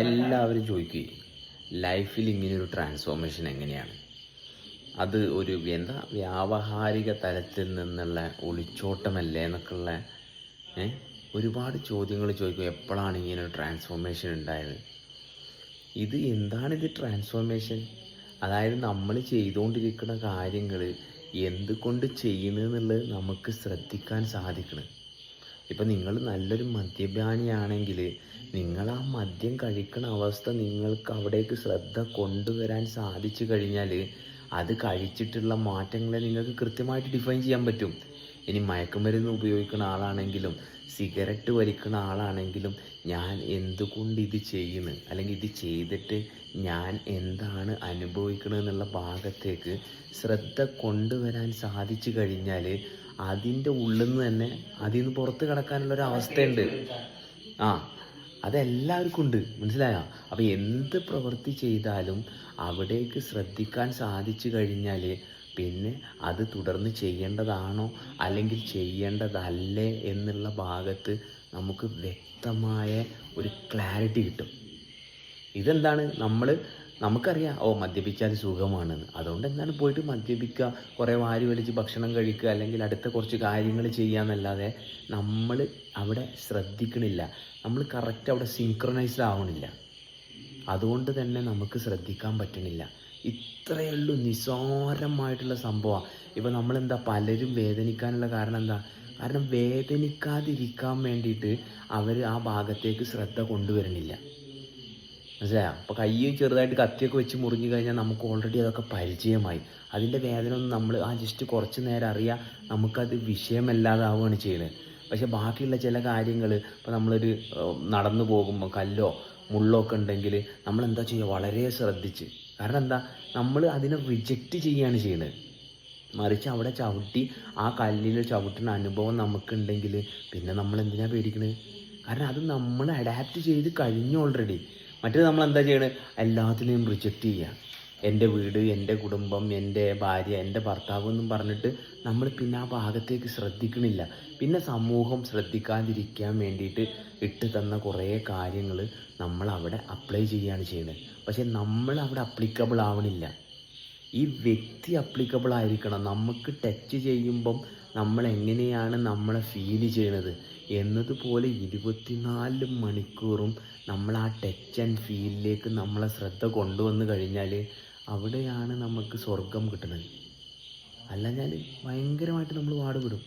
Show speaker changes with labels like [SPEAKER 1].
[SPEAKER 1] എല്ലാവരും ചോദിക്കുകയും ലൈഫിൽ ഇങ്ങനെയൊരു ട്രാൻസ്ഫോർമേഷൻ എങ്ങനെയാണ്? അത് ഒരു എന്താ വ്യാവഹാരിക തലത്തിൽ നിന്നുള്ള ഒളിച്ചോട്ടമല്ലേ എന്നൊക്കെയുള്ള ഒരുപാട് ചോദ്യങ്ങൾ ചോദിക്കും എപ്പോഴാണ് ഇങ്ങനെ ഒരു ട്രാൻസ്ഫോർമേഷൻ ഉണ്ടായത്? ഇത് എന്താണ് ഇത് ട്രാൻസ്ഫോർമേഷൻ അതായത് നമ്മൾ ചെയ്തുകൊണ്ടിരിക്കുന്ന കാര്യങ്ങൾ എന്തുകൊണ്ട് ചെയ്യുന്നതെന്നുള്ളത് നമുക്ക് ശ്രദ്ധിക്കാൻ സാധിക്കണം. ഇപ്പം നിങ്ങൾ നല്ലൊരു മദ്യപാനിയാണെങ്കിൽ നിങ്ങൾ ആ മദ്യം കഴിക്കുന്ന അവസ്ഥ നിങ്ങൾക്ക് അവിടേക്ക് ശ്രദ്ധ കൊണ്ടുവരാൻ സാധിച്ചു കഴിഞ്ഞാൽ അത് കഴിച്ചിട്ടുള്ള മാറ്റങ്ങളെ നിങ്ങൾക്ക് കൃത്യമായിട്ട് ഡിഫൈൻ ചെയ്യാൻ പറ്റും. ഇനി മയക്കുമരുന്ന് ഉപയോഗിക്കുന്ന ആളാണെങ്കിലും സിഗരറ്റ് വലിക്കുന്ന ആളാണെങ്കിലും ഞാൻ എന്തുകൊണ്ട് ഇത് ചെയ്യുന്നു? അല്ലെങ്കിൽ ഇത് ചെയ്തിട്ട് ഞാൻ എന്താണ് അനുഭവിക്കണമെന്നുള്ള ഭാഗത്തേക്ക് ശ്രദ്ധ കൊണ്ടുവരാൻ സാധിച്ചു കഴിഞ്ഞാൽ അതിന്റെ ഉള്ളിൽ നിന്ന് തന്നെ അതിൽ നിന്ന് പുറത്ത് കിടക്കാനുള്ള ഒരു അവസ്ഥയുണ്ട്. ആ അതെല്ലാവർക്കും ഉണ്ട്. മനസ്സിലായോ? അപ്പോൾ എന്ത് പ്രവൃത്തി ചെയ്താലും അവിടേക്ക് ശ്രദ്ധിക്കാൻ സാധിച്ചു കഴിഞ്ഞാൽ പിന്നെ അത് തുടർന്ന് ചെയ്യേണ്ടതാണോ? അല്ലെങ്കിൽ ചെയ്യേണ്ടതല്ലേ എന്നുള്ള ഭാഗത്ത് നമുക്ക് വ്യക്തമായ ഒരു ക്ലാരിറ്റി കിട്ടും. ഇതെന്താണ്? നമ്മൾ നമുക്കറിയാം ഓ മദ്യപിച്ചാൽ സുഖമാണെന്ന്. അതുകൊണ്ട് എന്നാലും പോയിട്ട് മദ്യപിക്കുക കുറേ വാരി വലിച്ച് ഭക്ഷണം കഴിക്കുക അല്ലെങ്കിൽ അടുത്ത കുറച്ച് കാര്യങ്ങൾ ചെയ്യാന്നല്ലാതെ നമ്മൾ അവിടെ ശ്രദ്ധിക്കണില്ല. നമ്മൾ കറക്റ്റ് അവിടെ സിങ്ക്രണൈസ്ഡ് ആവണില്ല. അതുകൊണ്ട് തന്നെ നമുക്ക് ശ്രദ്ധിക്കാൻ പറ്റണില്ല. ഇത്രയേ ഉള്ളൂ നിസ്സാരമായിട്ടുള്ള സംഭവമാണ് ഇപ്പം നമ്മളെന്താ പലരും വേദനിക്കാനുള്ള കാരണം എന്താ? കാരണം വേദനിക്കാതിരിക്കാൻ വേണ്ടിയിട്ട് അവർ ആ ഭാഗത്തേക്ക് ശ്രദ്ധ കൊണ്ടുവരണില്ല. മനസ്സിലായോ? അപ്പോൾ കയ്യും ചെറുതായിട്ട് കത്തിയൊക്കെ വെച്ച് മുറിഞ്ഞു കഴിഞ്ഞാൽ നമുക്ക് ഓൾറെഡി അതൊക്കെ പരിചയമായി. അതിന്റെ വേദന ഒന്നും നമ്മൾ ആ ജസ്റ്റ് കുറച്ച് നേരം അറിയാം നമുക്കത് വിഷയമല്ലാതാവുകയാണ് ചെയ്യുന്നത്. പക്ഷേ ബാക്കിയുള്ള ചില കാര്യങ്ങൾ ഇപ്പോൾ നമ്മളൊരു നടന്നു പോകുമ്പോൾ കല്ലോ മുള്ളോ ഒക്കെ ഉണ്ടെങ്കിൽ നമ്മൾ എന്താ ചെയ്യുക? വളരെ ശ്രദ്ധിച്ച്. കാരണം എന്താ? നമ്മൾ അതിനെ റിജക്റ്റ് ചെയ്യുകയാണ് ചെയ്യുന്നത്. മറിച്ച് അവിടെ ചവിട്ടി ആ കല്ലിൽ ചവിട്ടുന്ന അനുഭവം നമുക്കുണ്ടെങ്കിൽ പിന്നെ നമ്മൾ എന്തിനാണ് പേടിക്കുന്നത് കാരണം അത് നമ്മൾ അഡാപ്റ്റ് ചെയ്ത് കഴിഞ്ഞു ഓൾറെഡി മറ്റേത് നമ്മൾ എന്താ ചെയ്യണത് എല്ലാത്തിനെയും റിജക്റ്റ് ചെയ്യുക എന്റെ വീട് എന്റെ കുടുംബം എന്റെ ഭാര്യ എന്റെ ഭർത്താവ് എന്നും പറഞ്ഞിട്ട് നമ്മൾ പിന്നെ ആ ഭാഗത്തേക്ക് ശ്രദ്ധിക്കണില്ല. പിന്നെ സമൂഹം ശ്രദ്ധിക്കാതിരിക്കാൻ വേണ്ടിയിട്ട് ഇട്ട് തന്ന കുറേ കാര്യങ്ങൾ നമ്മൾ അവിടെ അപ്ലൈ ചെയ്യുകയാണ് ചെയ്യുന്നത് പക്ഷേ നമ്മൾ അവിടെ അപ്ലിക്കബിൾ ആവണില്ല. ഈ വ്യക്തി അപ്ലിക്കബിൾ ആയിരിക്കണം. നമുക്ക് ടച്ച് ചെയ്യുമ്പം നമ്മൾ എങ്ങനെയാണ് നമ്മളെ ഫീൽ ചെയ്യണത്? എന്നതുപോലെ ഇരുപത്തിനാല് മണിക്കൂറും നമ്മൾ ആ ടച്ച് ആൻഡ് ഫീലിലേക്ക് നമ്മളെ ശ്രദ്ധ കൊണ്ടുവന്നു കഴിഞ്ഞാൽ അവിടെയാണ് നമുക്ക് സ്വർഗം കിട്ടുന്നത്. അല്ല ഞാൻ ഭയങ്കരമായിട്ട് നമ്മൾ പാടുപെടും